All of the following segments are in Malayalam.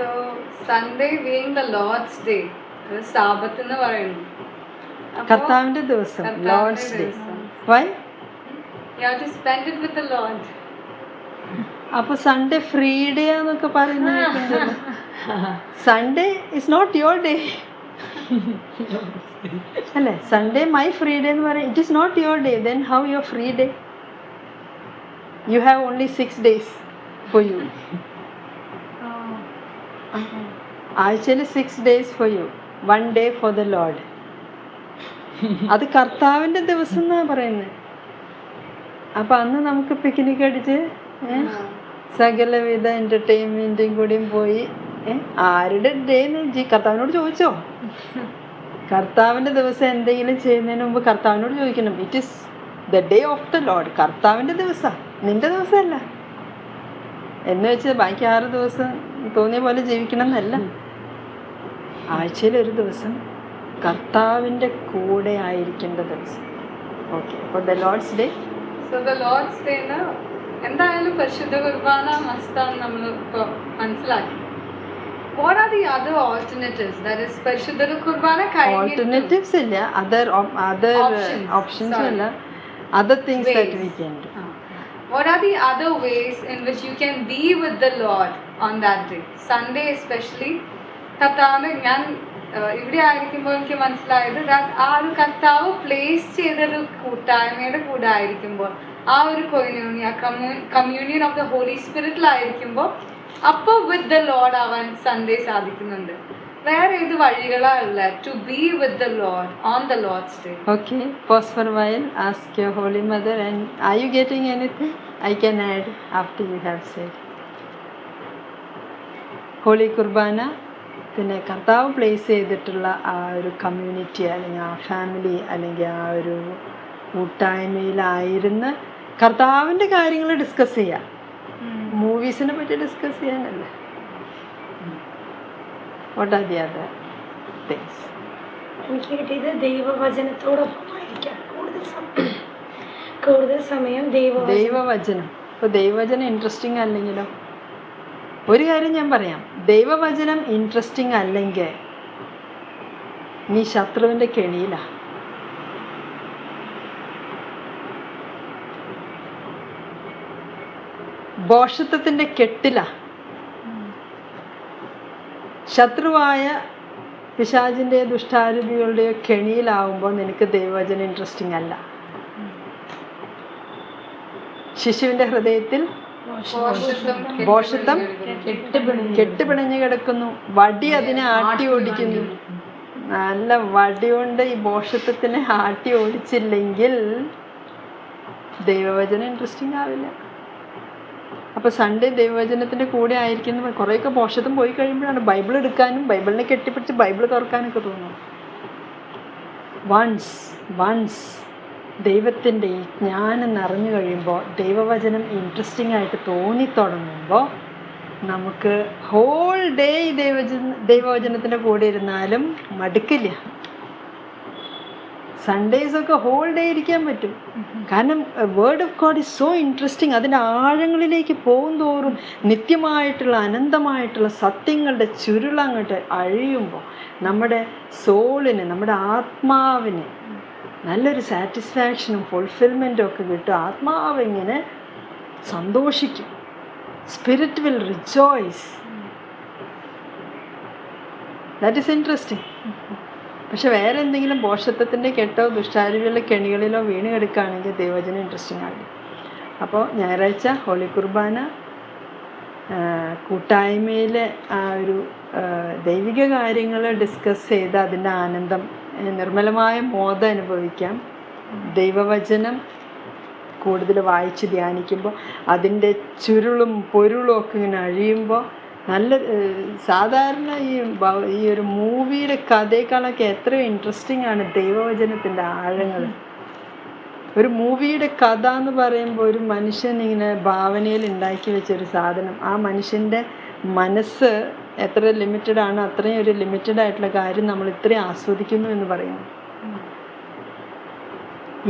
So Sunday being the Lord's day, അത് സാബത്ത് എന്ന് പറയുന്നു. അപ്പോ കർത്താവിന്റെ ദിവസം കർത്താവിന്റെ ലോർഡ്സ് ഡേ ദിവസം. Why you have to spend it with the Lord. അപ്പൊ സൺഡേ ഫ്രീ ഡേ എന്നൊക്കെ പറയുന്ന Sunday is not your day അല്ലേ? സൺഡേ മൈ ഫ്രീ ഡേ എന്ന് പറയും. It is not your day then how your free day you have only six days for you ആഴ്ചയിൽ six days for you one day for the Lord അത് കർത്താവിന്റെ ദിവസം എന്നാ പറയുന്നത് അപ്പൊ അന്ന് നമുക്ക് പിക്നിക് അടിച്ച് സകലവിധ എന്റർടൈൻമെന്റും കൂടിയും പോയി ആരുടെ ഡേ ജി കർത്താവിനോട് ചോദിച്ചോ? കർത്താവിന്റെ ദിവസം എന്തെങ്കിലും ചെയ്യുന്നതിന് മുമ്പ് കർത്താവിനോട് ചോദിക്കണം. It is the day of the Lord കർത്താവിന്റെ ദിവസമാണ് നിന്റെ ദിവസമല്ല. എന്ന് വെച്ച് ബാക്കി ആറ് ദിവസം തോന്നിയ പോലെ ജീവിക്കണം എന്നല്ല ആഴ്ചയിൽ ഒരു ദിവസം കർത്താവിന്റെ കൂടെ ആയിരിക്കേണ്ട ദിവസം. ഓക്കെ അപ്പോൾ the Lord's day. So the Lord's day എന്തായാലും പരിശുദ്ധ കുർബാന മസ്താന്ന് നമ്മൾ ഇപ്പോൾ മനസ്സിലാക്കി. What are the other alternatives that is പരിശുദ്ധ കുർബാന ഓൾട്ടർനേറ്റീവ്സ് ഇല്ല. അതർ അതർ ഓപ്ഷൻസ് ഇല്ല other things that we can can do Ah. Are the the ways in which you you can with with the Lord that day Sunday especially. കർത്താവ് ഞാൻ ഇവിടെ ആയിരിക്കുമ്പോൾ എനിക്ക് മനസ്സിലായത് ആ ഒരു കർത്താവ് പ്ലേസ് ചെയ്തൊരു കൂട്ടായ്മയുടെ കൂടെ ആയിരിക്കുമ്പോൾ ആ ഒരു കൊയിനൂണി ആ കമ്മ്യൂ കമ്മ്യൂണിയൻ ഓഫ് ദ ഹോളി സ്പിരിറ്റിലായിരിക്കുമ്പോൾ അപ്പോൾ വിത്ത് ദ ലോഡ് ആവാൻ സൺഡേ സാധിക്കുന്നുണ്ട് വേറെ ഏത് വഴികളാ to be with the Lord on the Lord's day okay pause for a while. Ask your Holy Mother, and are you getting anything? I can add after have said. Holy കുർബാന. പിന്നെ കർത്താവ് പ്ലേസ് ചെയ്തിട്ടുള്ള ആ ഒരു കമ്മ്യൂണിറ്റി അല്ലെങ്കിൽ ആ ഫാമിലി അല്ലെങ്കിൽ ആ ഒരു കൂട്ടായ്മയിലായിരുന്ന് കർത്താവിന്റെ കാര്യങ്ങൾ ഡിസ്കസ് ചെയ്യാം. മൂവീസിനെ പറ്റി discuss ചെയ്യാനല്ലേ? What are the other things എനിക്ക് കിട്ടിയത് ദൈവവചനത്തോടൊപ്പമായിരിക്കാം. കൂടുതൽ സമയം. കൂടുതൽ സമയം ദൈവ ദൈവവചനം. ഇപ്പോൾ ദൈവവചനം ഇൻട്രസ്റ്റിംഗ് അല്ലെങ്കിലോ ഒരു കാര്യം ഞാൻ പറയാം. ദൈവവചനം ഇൻട്രസ്റ്റിംഗ് അല്ലെങ്കിൽ നീ ശത്രുവിന്റെ കെണിയിലാ. ഭോഷത്വത്തിന്റെ കെട്ടിലാ. ശത്രുവായ പിശാചിന്റെ ദുഷ്ടാരൂപികളുടെയോ കെണിയിലാവുമ്പോൾ നിനക്ക് ദൈവവചനം ഇൻട്രസ്റ്റിംഗ് അല്ല. ശിശുവിന്റെ ഹൃദയത്തിൽ ബോഷത്വം കെട്ടുപിണഞ്ഞു കിടക്കുന്നു. വടി അതിനെ ആട്ടി ഓടിക്കുന്നു. നല്ല വടി കൊണ്ട് ഈ ബോഷത്വത്തിനെ ആട്ടി ഓടിച്ചില്ലെങ്കിൽ ദൈവവചനം ഇൻട്രസ്റ്റിംഗ് ആവില്ല. അപ്പൊ സൺഡേ ദൈവവചനത്തിന്റെ കൂടെ ആയിരിക്കുന്ന കുറേയൊക്കെ ബോഷത്വം പോയി കഴിയുമ്പോഴാണ് ബൈബിൾ എടുക്കാനും ബൈബിളിനെ കെട്ടിപ്പിടിച്ച് ബൈബിൾ തുറക്കാനൊക്കെ തോന്നുന്നു വൺസ് വൺസ് ദൈവത്തിന്റെ ഈ ജ്ഞാനം നിറഞ്ഞു കഴിയുമ്പോൾ ദൈവവചനം ഇൻട്രസ്റ്റിംഗ് ആയിട്ട് തോന്നി തുടങ്ങുമ്പോൾ നമുക്ക് ഹോൾ ഡേ ദൈവജന ദൈവവചനത്തിന്റെ കൂടെ ഇരുന്നാലും മടുക്കില്ല. സൺഡേസ് ഒക്കെ ഹോൾ ഡേ ഇരിക്കാൻ പറ്റും. കാരണം word of God is so interesting അതിന്റെ ആഴങ്ങളിലേക്ക് പോകും തോറും നിത്യമായിട്ടുള്ള അനന്തമായിട്ടുള്ള സത്യങ്ങളുടെ ചുരുളങ്ങോട്ട് അഴിയുമ്പോൾ നമ്മുടെ സോളിന് നമ്മുടെ ആത്മാവിന് നല്ലൊരു സാറ്റിസ്ഫാക്ഷനും ഫുൾഫിൽമെന്റും ഒക്കെ കിട്ടും. ആത്മാവ് ഇങ്ങനെ സന്തോഷിക്കും. Spirit will rejoice that is interesting പക്ഷെ വേറെ എന്തെങ്കിലും പോഷത്വത്തിന്റെ കെട്ടോ ദുഷ്ടാരൂപിയുള്ള കെണികളിലോ വീണ് കിടക്കുകയാണെങ്കിൽ ദൈവജനം ഇൻട്രസ്റ്റിംഗ് ആണ് അപ്പോൾ ഞായറാഴ്ച ഹോളി കുർബാന കൂട്ടായ്മയിലെ ആ ഒരു ദൈവിക കാര്യങ്ങൾ ഡിസ്കസ് ചെയ്ത് അതിന്റെ ആനന്ദം നിർമ്മലമായ ബോധം അനുഭവിക്കാം. ദൈവവചനം കൂടുതൽ വായിച്ച് ധ്യാനിക്കുമ്പോൾ അതിന്റെ ചുരുളും പൊരുളും ഒക്കെ ഇങ്ങനെ അഴിയുമ്പോൾ നല്ല സാധാരണ ഈ ഈ ഒരു മൂവിയുടെ കഥയേക്കാളൊക്കെ എത്രയോ ഇൻട്രസ്റ്റിംഗ് ആണ് ദൈവവചനത്തിന്റെ ആഴങ്ങൾ. ഒരു മൂവിയുടെ കഥ എന്ന് പറയുമ്പോൾ ഒരു മനുഷ്യൻ ഇങ്ങനെ ഭാവനയിൽ ഉണ്ടാക്കി വെച്ചൊരു സാധനം. ആ മനുഷ്യന്റെ മനസ്സ് എത്ര ലിമിറ്റഡ് ആണ് അത്രയും ഒരു ലിമിറ്റഡ് ആയിട്ടുള്ള കാര്യം നമ്മൾ ഇത്രയും ആസ്വദിക്കുന്നു എന്ന് പറയുന്നു.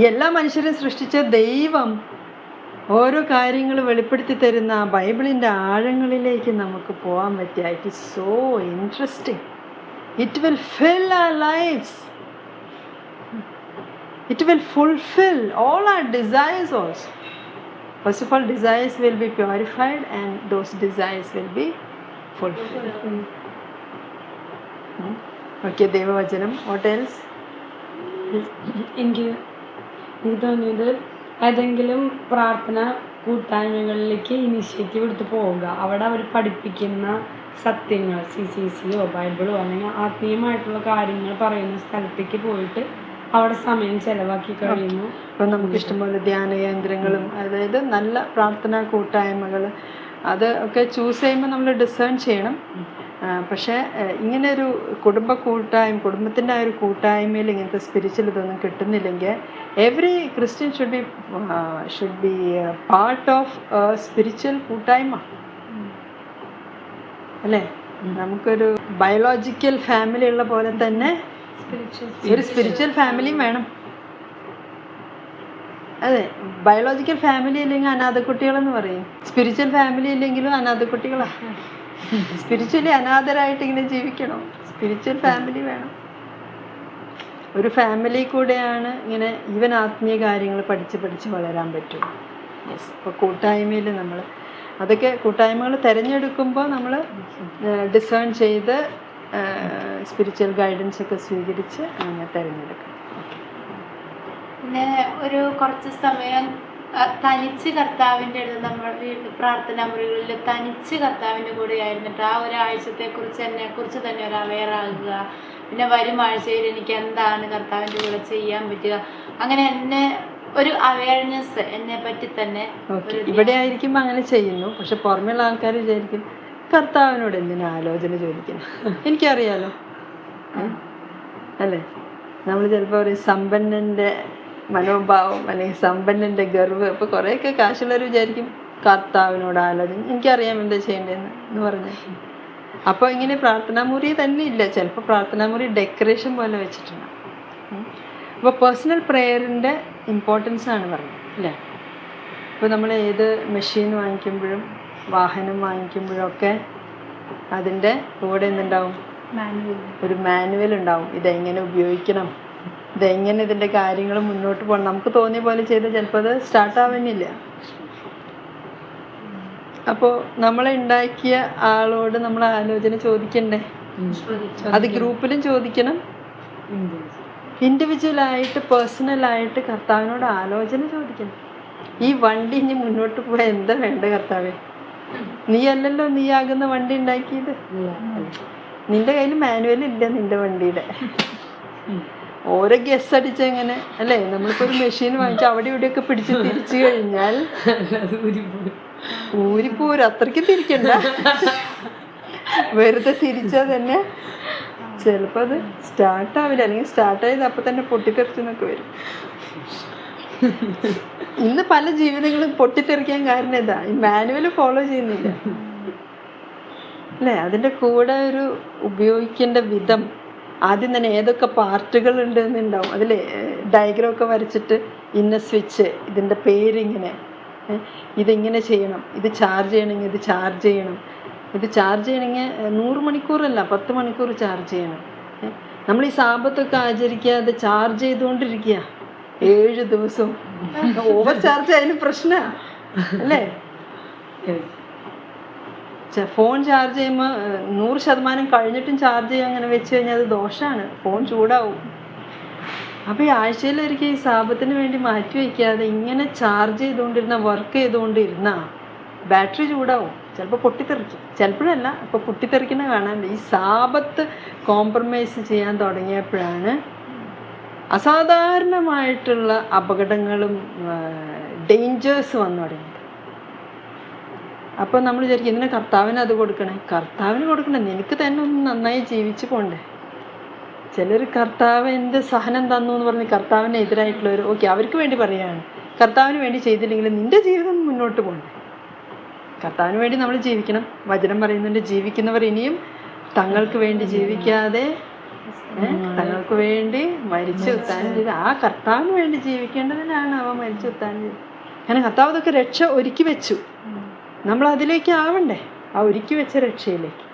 എല്ലാ മനുഷ്യരും സൃഷ്ടിച്ച ദൈവം ഓരോ കാര്യങ്ങൾ വെളിപ്പെടുത്തി തരുന്ന ബൈബിളിന്റെ ആഴങ്ങളിലേക്ക് നമുക്ക് പോകാൻ പറ്റിയ it is so interesting it will fill our lifes it will fulfil all our desires also first of all desires will be purified and those desires will be fulfil okay ദൈവവചനം ഹോട്ടൽസ് എനിക്ക് എനിക്ക് തോന്നിയത് ഏതെങ്കിലും പ്രാർത്ഥന കൂട്ടായ്മകളിലേക്ക് ഇനിഷ്യേറ്റീവ് എടുത്ത് പോവുക. അവിടെ അവർ പഠിപ്പിക്കുന്ന സത്യങ്ങൾ സി സി സിയോ ബൈബിളോ അല്ലെങ്കിൽ ആത്മീയമായിട്ടുള്ള കാര്യങ്ങൾ പറയുന്ന സ്ഥലത്തേക്ക് പോയിട്ട് അവിടെ സമയം ചെലവാക്കി കഴിയുന്നു. അപ്പം നമുക്ക് ഇഷ്ടംപോലെ ധ്യാന കേന്ദ്രങ്ങളും അതായത് നല്ല പ്രാർത്ഥനാ കൂട്ടായ്മകൾ അത് ഒക്കെ ചൂസ് ചെയ്യുമ്പോൾ നമ്മൾ ഡിസേൺ ചെയ്യണം. പക്ഷേ ഇങ്ങനെ ഒരു കുടുംബ കൂട്ടായ്മ കുടുംബത്തിന്റെ ആ ഒരു കൂട്ടായ്മയിൽ ഇങ്ങനത്തെ സ്പിരിച്വൽ ഇതൊന്നും കിട്ടുന്നില്ലെങ്കിൽ every Christian should be should be part of spiritual കൂട്ടായ്മ. അല്ലേ? നമുക്കൊരു ബയോളജിക്കൽ ഫാമിലി ഉള്ള പോലെ തന്നെ ഒരു സ്പിരിച്വൽ ഫാമിലിയും വേണം. അതെ ബയോളജിക്കൽ ഫാമിലി ഇല്ലെങ്കിൽ അനാഥ കുട്ടികളെന്ന് പറയും. സ്പിരിച്വൽ ഫാമിലി ഇല്ലെങ്കിലും അനാഥ കുട്ടികളാ സ്പിരിച്വലി അനാഥരായിട്ട് ഇങ്ങനെ ജീവിക്കണം. സ്പിരിച്വൽ ഫാമിലി വേണം. ഒരു ഫാമിലി കൂടെയാണ് ഇങ്ങനെ ഈവൻ ആത്മീയ കാര്യങ്ങൾ പഠിച്ച് പഠിച്ച് വളരാൻ പറ്റും. യെസ് ഇപ്പോൾ കൂട്ടായ്മയിൽ നമ്മൾ അതൊക്കെ കൂട്ടായ്മകൾ തിരഞ്ഞെടുക്കുമ്പോൾ നമ്മൾ ഡിസേൺ ചെയ്ത് സ്പിരിച്വൽ ഗൈഡൻസ് ഒക്കെ സ്വീകരിച്ച് അങ്ങനെ തിരഞ്ഞെടുക്കണം പിന്നെ ഒരു കുറച്ച് സമയം തനിച്ച് കർത്താവിന്റെ അടുത്ത് നമ്മൾ വീട്ടിൽ പ്രാർത്ഥനാ മുറികളിൽ തനിച്ച് കർത്താവിന്റെ കൂടെ ആയിരുന്നിട്ട് ആ ഒരാഴ്ചത്തെ കുറിച്ച് എന്നെ കുറിച്ച് തന്നെ ഒരു അവെയർ ആകുക. പിന്നെ വരും ആഴ്ചയിൽ എനിക്ക് എന്താണ് കർത്താവിന്റെ കൂടെ ചെയ്യാൻ പറ്റുക. അങ്ങനെ എന്നെ ഒരു അവയർനെസ് എന്നെ പറ്റി തന്നെ ഇവിടെ ആയിരിക്കും അങ്ങനെ ചെയ്യുന്നു. പക്ഷെ പുറമെയുള്ള ആൾക്കാർ വിചാരിക്കും കർത്താവിനോട് എന്തിനാ ആലോചന ചോദിക്കണം? എനിക്കറിയാലോ? അല്ലേ? നമ്മൾ ചിലപ്പോൾ ഒരു സമ്പന്നന്റെ മനോഭാവം അല്ലെങ്കിൽ സമ്പന്നന്റെ ഗർവ് ഇപ്പോൾ കുറേയൊക്കെ കാശുള്ളവർ വിചാരിക്കും കർത്താവിനോട് ആലോചന എനിക്കറിയാം എന്താ ചെയ്യേണ്ടതെന്ന് എന്ന് പറഞ്ഞു. അപ്പോൾ ഇങ്ങനെ പ്രാർത്ഥനാ മുറി തന്നെ ഇല്ല. ചിലപ്പോൾ പ്രാർത്ഥനാ മുറി ഡെക്കറേഷൻ പോലെ വെച്ചിട്ടുണ്ട്. അപ്പോൾ പേഴ്സണൽ പ്രെയറിന്റെ ഇമ്പോർട്ടൻസ് ആണ് പറഞ്ഞത് അല്ലേ? ഇപ്പോൾ നമ്മൾ ഏത് മെഷീൻ വാങ്ങിക്കുമ്പോഴും വാഹനം വാങ്ങിക്കുമ്പോഴൊക്കെ അതിന്റെ കൂടെ എന്തുണ്ടാവും? ഒരു മാനുവൽ ഉണ്ടാവും. ഇതെങ്ങനെ ഉപയോഗിക്കണം? ഇതെങ്ങനെ ഇതിന്റെ കാര്യങ്ങൾ മുന്നോട്ട് പോകണം നമുക്ക് തോന്നിയ പോലെ ചെയ്ത് ചിലപ്പോൾ അത് സ്റ്റാർട്ടാവുന്നില്ല അപ്പോൾ നമ്മളെ ഉണ്ടാക്കിയ ആളോട് നമ്മൾ ആലോചന ചോദിക്കണ്ടേ? അത് ഗ്രൂപ്പിലും ചോദിക്കണം. ഇൻഡിവിജ്വലായിട്ട് പേഴ്സണലായിട്ട് കർത്താവിനോട് ആലോചന ചോദിക്കണം. ഈ വണ്ടി ഇനി മുന്നോട്ട് പോയാൽ എന്താ വേണ്ട കർത്താവേ? നീ അല്ലല്ലോ നീ ആകുന്ന വണ്ടി ഉണ്ടാക്കിയത് നിന്റെ കയ്യിൽ മാനുവൽ ഇല്ല നിന്റെ വണ്ടിയുടെ. ഓരോ ഗസ് അടിച്ച എങ്ങനെ അല്ലേ? നമ്മളിപ്പോ ഒരു മെഷീൻ വാങ്ങിച്ച് അവിടെ ഇവിടെയൊക്കെ പിടിച്ച് തിരിച്ചു കഴിഞ്ഞാൽ ഊരിപ്പോരും. അത്രയ്ക്ക് തിരിക്കണ്ട. വെറുതെ തിരിച്ചാ തന്നെ ചിലപ്പോൾ അത് സ്റ്റാർട്ട് ആവില്ല. അല്ലെങ്കിൽ സ്റ്റാർട്ട് ആയത് അപ്പം തന്നെ പൊട്ടിത്തെറിച്ചെന്നൊക്കെ വരും. ഇന്ന് പല ജീവിതങ്ങളും പൊട്ടിത്തെറിക്കാൻ കാരണം ഇതാ. ഈ മാനുവൽ ഫോളോ ചെയ്യുന്നില്ല. അല്ലേ? അതിന്റെ കൂടെ ഒരു ഉപയോഗിക്കേണ്ട വിധം ആദ്യം തന്നെ ഏതൊക്കെ പാർട്ടുകൾ ഉണ്ട് എന്നുണ്ടാവും അതിൽ ഡയഗ്രമൊക്കെ ഒക്കെ വരച്ചിട്ട് ഇന്ന സ്വിച്ച് ഇതിന്റെ പേരിങ്ങനെ ഇതിങ്ങനെ ചെയ്യണം. ഇത് ചാർജ് ചെയ്യണമെങ്കിൽ ഇത് ചാർജ് ചെയ്യണം. ഇത് ചാർജ് ചെയ്യണമെങ്കിൽ നൂറ് മണിക്കൂറല്ല പത്ത് മണിക്കൂർ ചാർജ് ചെയ്യണം. നമ്മൾ ഈ സാപത്തൊക്കെ ആചരിക്കാതെ ചാർജ് ചെയ്തുകൊണ്ടിരിക്കുക. ഏഴ് ദിവസം. ഓവർ ചാർജ് അതിന് പ്രശ്നമാണ് അല്ലേ ഫോൺ ചാർജ് ചെയ്യുമ്പോൾ നൂറ് ശതമാനം കഴിഞ്ഞിട്ടും ചാർജ് ചെയ്യാൻ അങ്ങനെ വെച്ച് കഴിഞ്ഞാൽ അത് ദോഷമാണ് ഫോൺ ചൂടാവും. അപ്പോൾ ഈ ആഴ്ചയിലൊരിക്കൽ ഈ സാപത്തിന് വേണ്ടി മാറ്റി വയ്ക്കാതെ ഇങ്ങനെ ചാർജ് ചെയ്തുകൊണ്ടിരുന്ന വർക്ക് ചെയ്തുകൊണ്ടിരുന്ന ബാറ്ററി ചൂടാവും. ചിലപ്പോൾ പൊട്ടിത്തെറിക്കും. ചിലപ്പോഴല്ല ഇപ്പോൾ പൊട്ടിത്തെറിക്കുന്ന കാണാണ്ട് ഈ സാപത്ത് കോംപ്രമൈസ് ചെയ്യാൻ തുടങ്ങിയപ്പോഴാണ് അസാധാരണമായിട്ടുള്ള അപകടങ്ങളും ഡേഞ്ചേഴ്സ് വന്നു തുടങ്ങിയത്. അപ്പോൾ നമ്മൾ വിചാരിക്കും എന്തിനാ കർത്താവിന് അത് കൊടുക്കണേ? കർത്താവിന് കൊടുക്കണേ നിനക്ക് തന്നെ ഒന്ന് നന്നായി ജീവിച്ചു പോണ്ടേ. ചിലർ കർത്താവ് എന്ത് സഹനം തന്നു എന്ന് പറഞ്ഞ് കർത്താവിന് എതിരായിട്ടുള്ളവർ ഓക്കെ അവർക്ക് വേണ്ടി പറയുകയാണ് കർത്താവിന് വേണ്ടി ചെയ്തില്ലെങ്കിൽ നിന്റെ ജീവിതം മുന്നോട്ട് പോകണ്ടേ കർത്താവിന് വേണ്ടി നമ്മൾ ജീവിക്കണം. വചനം പറയുന്നുണ്ട് ജീവിക്കുന്നവർ ഇനിയും തങ്ങൾക്ക് വേണ്ടി ജീവിക്കാതെ തങ്ങൾക്ക് വേണ്ടി മരിച്ചു ഉത്താനം ചെയ്ത് ആ കർത്താവിന് വേണ്ടി ജീവിക്കേണ്ടതിനാണ് അവ മരിച്ചു ഉത്താനം ചെയ്തത്. കാരണം കർത്താവ് അതൊക്കെ രക്ഷ ഒരുക്കി വെച്ചു. നമ്മൾ അതിലേക്ക് ആവണ്ടേ? ആ ഒരുക്കി വെച്ച രക്ഷയിലേക്ക്.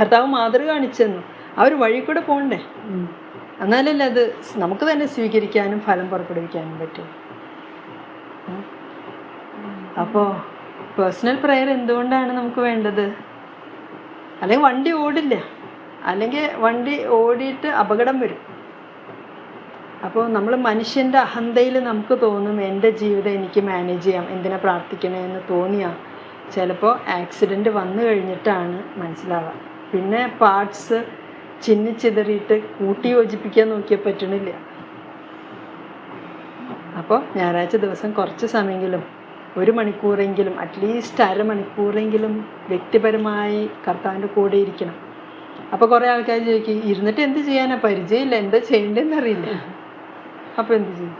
കർത്താവ് മാതൃക കാണിച്ചെന്നു. ആ ഒരു വഴി കൂടെ പോകണ്ടേ എന്നാലല്ലേ അത് നമുക്ക് തന്നെ സ്വീകരിക്കാനും ഫലം പുറപ്പെടുവിക്കാനും പറ്റും. അപ്പോൾ പേഴ്സണൽ പ്രെയർ എന്തുകൊണ്ടാണ് നമുക്ക് വേണ്ടത്? അല്ലെങ്കിൽ വണ്ടി ഓടില്ല. അല്ലെങ്കിൽ വണ്ടി ഓടിയിട്ട് അപകടം വരും. അപ്പോൾ നമ്മൾ മനുഷ്യന്റെ അഹന്തയിൽ നമുക്ക് തോന്നും എന്റെ ജീവിതം എനിക്ക് മാനേജ് ചെയ്യാം എന്തിനാ പ്രാർത്ഥിക്കണേ എന്ന് തോന്നിയാൽ ചിലപ്പോൾ ആക്സിഡന്റ് വന്നു കഴിഞ്ഞിട്ടാണ് മനസ്സിലാവുക. പിന്നെ പാർട്സ് ചിന്നിച്ചിതറിയിട്ട് കൂട്ടി യോജിപ്പിക്കാൻ നോക്കിയാൽ പറ്റണില്ല. അപ്പോൾ ഞായറാഴ്ച ദിവസം കുറച്ച് സമയമെങ്കിലും ഒരു മണിക്കൂറെങ്കിലും അറ്റ്ലീസ്റ്റ് അരമണിക്കൂറെങ്കിലും വ്യക്തിപരമായി കർത്താവിന്റെ കൂടെ ഇരിക്കണം. അപ്പോൾ കുറേ ആൾക്കാർ ചോദിക്കും ഇരുന്നിട്ട് എന്ത് ചെയ്യാനാണ് പരിചയമില്ല എന്താ ചെയ്യേണ്ടതെന്ന് അറിയില്ല. അപ്പോൾ എന്ത് ചെയ്യും?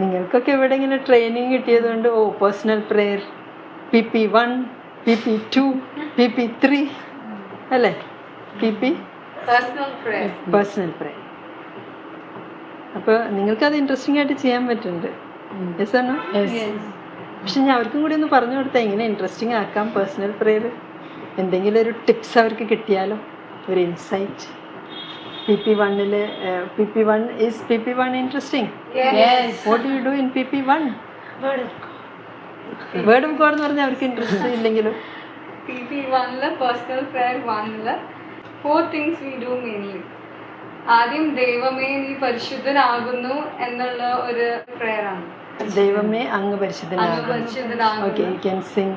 നിങ്ങൾക്കൊക്കെ ഇവിടെ ഇങ്ങനെ ട്രെയിനിങ് കിട്ടിയത് കൊണ്ട് ഓ personal prayer P P one P P two P P three അല്ലേ? പി പി പേഴ്സണൽ പ്രേയർ അപ്പോൾ നിങ്ങൾക്കത് ഇൻട്രസ്റ്റിംഗ് ആയിട്ട് ചെയ്യാൻ പറ്റുന്നുണ്ട്. യെസ് ആണോ പക്ഷെ ഞാൻ അവർക്കും കൂടി ഒന്ന് പറഞ്ഞു കൊടുത്താൽ എങ്ങനെ ഇൻട്രസ്റ്റിംഗ് ആക്കാം പേഴ്സണൽ പ്രെയർ എന്തെങ്കിലും ഒരു ടിപ്സ് അവർക്ക് കിട്ടിയാലോ? ഒരു ഇൻസൈറ്റ് പി പി വണ്ണിൽ P P one is P P one interesting what you do in P P one word of പറഞ്ഞാൽ അവർക്ക് ഇൻട്രസ്റ്റ് ഇല്ലെങ്കിലും. പി പി വണ്ണിൽ പേഴ്സണൽ പ്രേയർ വണ്ണിൽ four things we do mainly ആദ്യം ദൈവമേ നീ പരിശുദ്ധനാകുന്നു എന്നുള്ള ഒരു prayer ആണ്. ദൈവമേ അങ്ങ് അങ്ങ് പരിശുദ്ധനാകും okay you can sing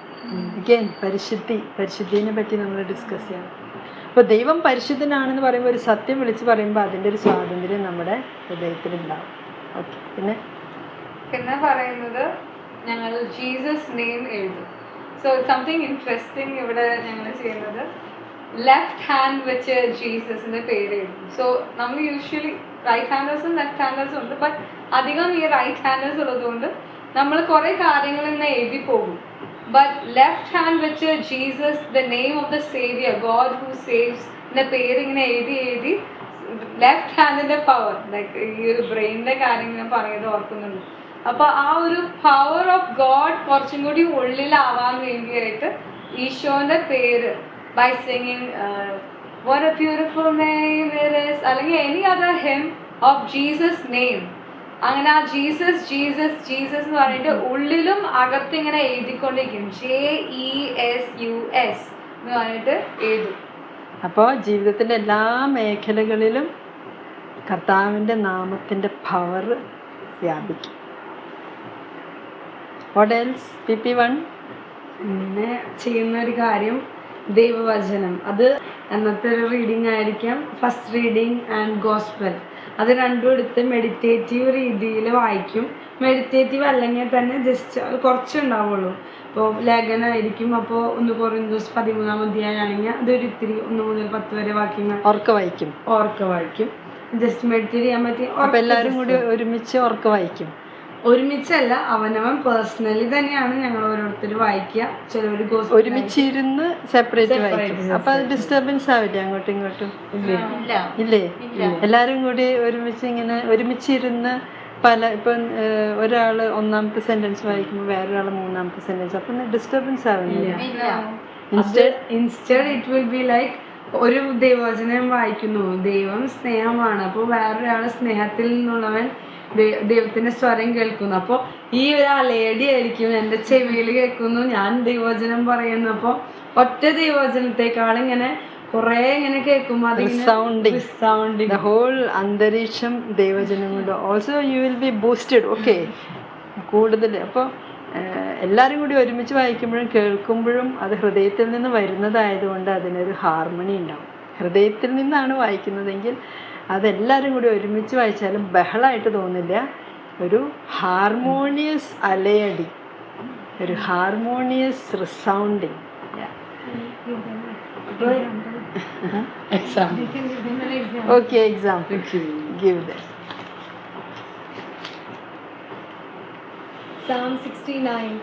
again പരിശുദ്ധി പരിശുദ്ധിനെ പറ്റി നമ്മൾ ഡിസ്കസ് ചെയ്യാം അപ്പോൾ ദൈവം പരിശുദ്ധനാണെന്ന് പറയുമ്പോൾ ഒരു സത്യം വിളിച്ച് പറയുമ്പോൾ അതിന്റെ ഒരു സ്വാതന്ത്ര്യം നമ്മുടെ ഹൃദയത്തിലുണ്ടാവും. ഓക്കെ പിന്നെ? പിന്നെ പറയുന്നത് ഞങ്ങൾ ജീസസ് നെയിം എഴുതും. സോ സംതിങ് ഇൻട്രസ്റ്റിംഗ് ഇവിടെ ഞങ്ങൾ ചെയ്യുന്നത്. ലെഫ്റ്റ് ഹാൻഡ് വെച്ച് ജീസസിന്റെ പേര് എഴുതും. സോ നമ്മൾ യൂഷ്വലി റൈറ്റ് ഹാൻഡേഴ്സും ലെഫ്റ്റ് ഹാൻഡേഴ്സും ഉണ്ട് ബട്ട് അധികം ഈ റൈറ്റ് ഹാൻഡേഴ്സ് ഉള്ളതുകൊണ്ട് നമ്മൾ കുറേ കാര്യങ്ങൾ ഇന്ന് എഴുതി പോകും. ബട്ട് ലെഫ്റ്റ് ഹാൻഡ് വെച്ച് Jesus the name of the saviour God who saves പേര് ഇങ്ങനെ എഴുതി എഴുതി ലെഫ്റ്റ് ഹാൻഡിന്റെ പവർ ലൈക്ക് ഈ ഒരു ബ്രെയിനിന്റെ കാര്യം ഞാൻ പറയുന്നത് ഓർക്കുന്നുണ്ട്. അപ്പൊ ആ ഒരു പവർ ഓഫ് ഗോഡ് കുറച്ചും കൂടി ഉള്ളിലാവാൻ വേണ്ടിയായിട്ട് ഈശോന്റെ പേര് by singing what a beautiful name it is അല്ലെങ്കിൽ any other hymn of Jesus name അങ്ങനെ ആ ജീസസ് ജീസസ് ജീസസ് എന്ന് പറഞ്ഞിട്ട് ഉള്ളിലും അകത്ത് ഇങ്ങനെ എഴുതിക്കൊണ്ടിരിക്കും. J E S U S എന്ന് പറഞ്ഞിട്ട് എഴുതും. അപ്പോൾ ജീവിതത്തിന്റെ എല്ലാ മേഖലകളിലും കർത്താവിന്റെ നാമത്തിന്റെ power വ്യാപിക്കും. What else P P one പിന്നെ ചെയ്യുന്ന ഒരു കാര്യം ദൈവവചനം. അത് അന്നത്തെ ഒരു റീഡിംഗ് ആയിരിക്കാം. ഫസ്റ്റ് റീഡിംഗ് ആൻഡ് ഗോസ്പൽ അത് രണ്ടും എടുത്ത് മെഡിറ്റേറ്റീവ് രീതിയിൽ വായിക്കും. മെഡിറ്റേറ്റീവ് അല്ലെങ്കിൽ തന്നെ ജസ്റ്റ് കുറച്ച് കുറച്ചുണ്ടാവുള്ളൂ. ഇപ്പോൾ ലേഖനമായിരിക്കും അപ്പോൾ ഒന്ന് കുറഞ്ഞ പതിമൂന്നാം അധ്യായമാണെങ്കിൽ അതൊരു ഇത്തിരി ഒന്ന് മുതൽ പത്ത് വരെ വാക്യങ്ങൾ ഓർക്ക വായിക്കും. ഓർക്ക വായിക്കും. ജസ്റ്റ് മെഡിറ്റേറ്റ് ചെയ്യാൻ പറ്റി. എല്ലാവരും കൂടി ഒരുമിച്ച് ഓർക്ക വായിക്കും. ഒരുമിച്ചല്ല അവനവൻ പേഴ്സണലി തന്നെയാണ് ഞങ്ങൾ ഓരോരുത്തർ വായിക്കുക. ചില ഒരു ഒരുമിച്ചിരുന്ന് സെപ്പറേറ്റ് വായിക്കും. അപ്പൊ അത് ഡിസ്റ്റർബൻസ് ആവില്ല അങ്ങോട്ടും ഇങ്ങോട്ടും? ഇല്ല. ഇല്ലേ. എല്ലാരും എല്ലാവരും കൂടി ഒരുമിച്ച് ഇങ്ങനെ ഒരുമിച്ചിരുന്ന് പല ഇപ്പം ഒരാൾ ഒന്നാമത്തെ സെന്റൻസ് വായിക്കുമ്പോൾ വേറൊരാൾ മൂന്നാമത്തെ സെന്റൻസ് അപ്പം ഡിസ്റ്റർബൻസ് ആവില്ല? Instead it will be like ഒരു ദൈവവചനം വായിക്കുന്നു. ദൈവം സ്നേഹമാണ്. അപ്പോൾ വേറൊരാൾ സ്നേഹത്തിൽ നിന്നുള്ളവൻ ദൈവത്തിന്റെ സ്വരം കേൾക്കുന്നു. അപ്പോൾ ഈ ഒരു അലയടി ആയിരിക്കും എന്റെ ചെവിയിൽ കേൾക്കുന്നു. ഞാൻ ദൈവവചനം പറയുന്നു. അപ്പോൾ ഒറ്റ ദൈവവചനത്തെക്കാൾ ഇങ്ങനെ കുറേ ഇങ്ങനെ കേൾക്കുമ്പോൾ ഹോൾ അന്തരീക്ഷം ദൈവജനം കൊണ്ട് also you will be boosted okay കൂടുതൽ അപ്പോൾ എല്ലാവരും കൂടി ഒരുമിച്ച് വായിക്കുമ്പോഴും കേൾക്കുമ്പോഴും അത് ഹൃദയത്തിൽ നിന്ന് വരുന്നതായതുകൊണ്ട് അതിനൊരു ഹാർമണി ഉണ്ടാവും. ഹൃദയത്തിൽ നിന്നാണ് വായിക്കുന്നതെങ്കിൽ അതെല്ലാവരും കൂടി ഒരുമിച്ച് വായിച്ചാലും ബഹളമായിട്ട് തോന്നില്ല. ഒരു ഹാർമോണിയസ് അലയടി ഒരു harmonious resounding. Okay example give the Psalm 69.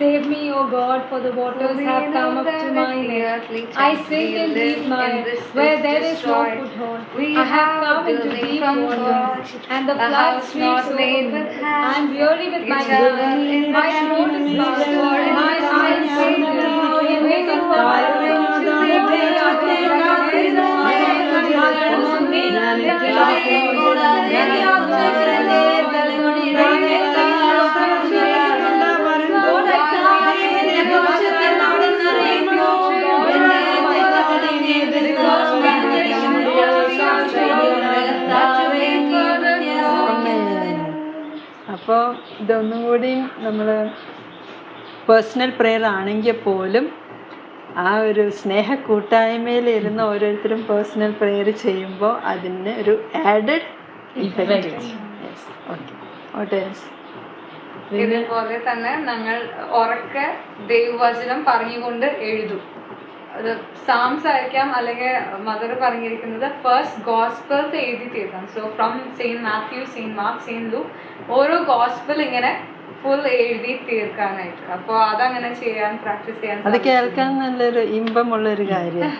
Save me, O God, for the waters have come up to my neck. I sink in deep mire, where there is no foothold. I have come into deep waters, and the flood sweeps over me. I am weary with my journey. My throat is parched, ഇതൊന്നും കൂടി നമ്മൾ പേഴ്സണൽ പ്രെയർ ആണെങ്കിൽ പോലും ആ ഒരു സ്നേഹ കൂട്ടായ്മയിൽ ഇരുന്ന് ഓരോരുത്തരും പേഴ്സണൽ പ്രെയർ ചെയ്യുമ്പോൾ അതിന് ഒരു ആഡഡ് ഇഫക്റ്റ് ഓക്കെ ഇതുപോലെ തന്നെ ഞങ്ങൾ ഉറക്കെ ദൈവവചനം പറഞ്ഞുകൊണ്ട് എഴുതും. അത് സാംസ് ആയിരിക്കാം അല്ലെങ്കിൽ മദർ പറഞ്ഞിരിക്കുന്നത് ഫസ്റ്റ് ഗോസ്പൽസ് എഴുതി തീർക്കാം so from saint Matthew saint Mark saint Luke ഓരോ ഗോസ്പൽ ഇങ്ങനെ ഫുൾ എഴുതി തീർക്കാനായിട്ട് അപ്പോൾ അതങ്ങനെ ചെയ്യാൻ പ്രാക്ടീസ് ചെയ്യാൻ അത് കേൾക്കാൻ നല്ലൊരു ഇമ്പമുള്ള ഒരു കാര്യം.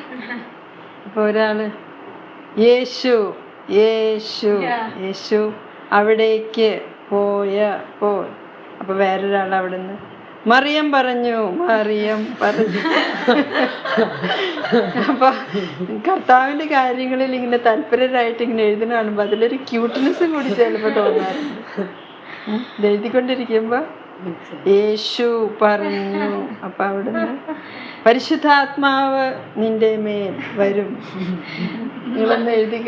അപ്പോൾ ഒരാൾ യേശു യേശു യേശു അവിടേക്ക് പോയ പോ. അപ്പോൾ വേറൊരാൾ അവിടെ നിന്ന് മറിയം പറഞ്ഞു മറിയം പറഞ്ഞു. അപ്പൊ കർത്താവിന്റെ കാര്യങ്ങളിൽ ഇങ്ങനെ തൽപരരായിട്ട് ഇങ്ങനെ എഴുതുന്ന കാണുമ്പോ അതിലൊരു ക്യൂട്ട്നെസ് കൂടി ചിലപ്പോ തോന്നാറുണ്ട്. എഴുതിക്കൊണ്ടിരിക്കുമ്പോ യേശു പറഞ്ഞു. അപ്പൊ അവിടുന്ന് പരിശുദ്ധാത്മാവ് നിന്റെ മേൽ വരും. നിങ്ങളൊന്ന് എഴുതി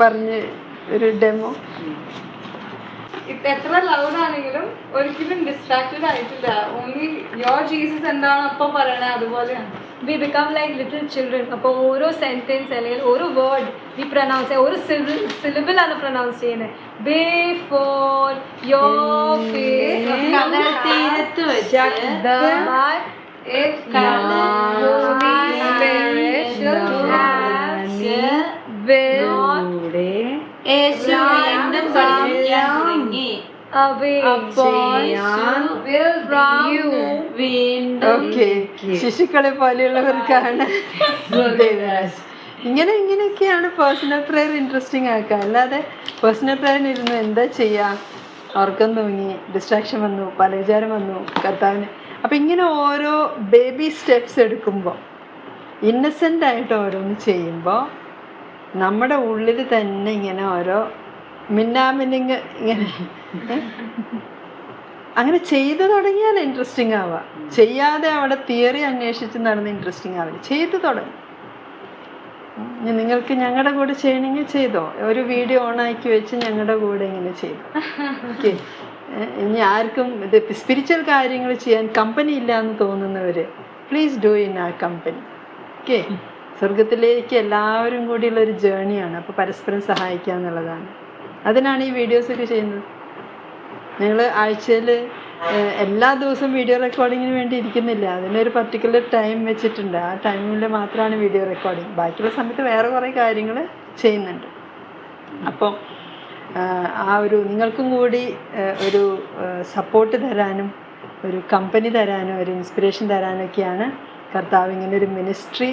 പറഞ്ഞ് ഒരു ഡെമോ. ഇത് എത്ര ലൗഡ് ആണെങ്കിലും ഒരിക്കലും ഡിസ്ട്രാക്റ്റഡ് ആയിട്ടില്ല. ഓൺലി യോർ ജീസസ് എന്താണ് അപ്പൊ പറയണേ അതുപോലെയാണ്. We become like little children. അപ്പോൾ ഓരോ സെന്റൻസ് അല്ലെങ്കിൽ ഓരോ വേർഡ് ഈ പ്രൊനൗൺസ് ഓരോ സിലബിൾ ആണ് പ്രൊനൗൺസ് ചെയ്യുന്നത്. ബിഫോർ യോർ കടൽ ശിശുക്കളെ പോലെയുള്ളവർക്കാണ്. ദേവരാജ് ഇങ്ങനെ ഇങ്ങനെയൊക്കെയാണ് പേഴ്സണൽ പ്രെയർ ഇൻട്രസ്റ്റിംഗ് ആക്കുക. അല്ലാതെ പേഴ്സണൽ പ്രെയറിന് ഇരുന്ന് എന്താ ചെയ്യുക ഉറക്കം തൂങ്ങി ഡിസ്ട്രാക്ഷൻ വന്നു പല വിചാരം വന്നു കർത്താവിന്. അപ്പം ഇങ്ങനെ ഓരോ ബേബി സ്റ്റെപ്സ് എടുക്കുമ്പോൾ ഇന്നസെന്റ് ആയിട്ട് ഓരോന്ന് ചെയ്യുമ്പോൾ നമ്മുടെ ഉള്ളിൽ തന്നെ ഇങ്ങനെ ഓരോ മിന്നാമിന്നിങ് ഇങ്ങനെ അങ്ങനെ ചെയ്തു തുടങ്ങിയാൽ ഇൻട്രസ്റ്റിംഗ് ആവുക ചെയ്യാതെ അവിടെ തിയറി അന്വേഷിച്ച് നടന്ന് ഇൻട്രസ്റ്റിംഗ് ആവില്ല. ചെയ്തു തുടങ്ങി. നിങ്ങൾക്ക് ഞങ്ങളുടെ കൂടെ ചെയ്യണമെങ്കിൽ ചെയ്തോ? ഒരു വീഡിയോ ഓണാക്കി വെച്ച് ഞങ്ങളുടെ കൂടെ ഇങ്ങനെ ചെയ്തു? ഓക്കെ ഇനി ആർക്കും ഇത് സ്പിരിച്വൽ കാര്യങ്ങൾ ചെയ്യാൻ കമ്പനി ഇല്ല എന്ന് തോന്നുന്നവര് പ്ലീസ് ഡു ഇൻ ആ കമ്പനി ഓക്കെ സ്വർഗത്തിലേക്ക് എല്ലാവരും കൂടിയുള്ള ഒരു ജേണിയാണ്. അപ്പോൾ പരസ്പരം സഹായിക്കുക എന്നുള്ളതാണ്. അതിനാണ് ഈ വീഡിയോസ് ഒക്കെ ചെയ്യുന്നത്. ഞങ്ങൾ ആഴ്ചയിൽ എല്ലാ ദിവസവും വീഡിയോ റെക്കോർഡിങ്ങിന് വേണ്ടി ഇരിക്കുന്നില്ല. അതിനൊരു പർട്ടിക്കുലർ ടൈം വെച്ചിട്ടുണ്ട്. ആ ടൈമിൽ മാത്രമാണ് വീഡിയോ റെക്കോർഡിങ് ബാക്കിയുള്ള സമയത്ത് വേറെ കുറേ കാര്യങ്ങൾ ചെയ്യുന്നുണ്ട്. അപ്പം ആ ഒരു നിങ്ങൾക്കും കൂടി ഒരു സപ്പോർട്ട് തരാനും ഒരു കമ്പനി തരാനും ഒരു ഇൻസ്പിറേഷൻ തരാനൊക്കെയാണ് കർത്താവ് ഇങ്ങനെ ഒരു മിനിസ്ട്രി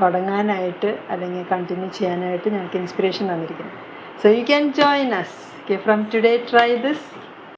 തുടങ്ങാനായിട്ട് അല്ലെങ്കിൽ കണ്ടിന്യൂ ചെയ്യാനായിട്ട് ഞങ്ങൾക്ക് ഇൻസ്പിറേഷൻ തന്നിരിക്കുന്നത് so you can join us from today try this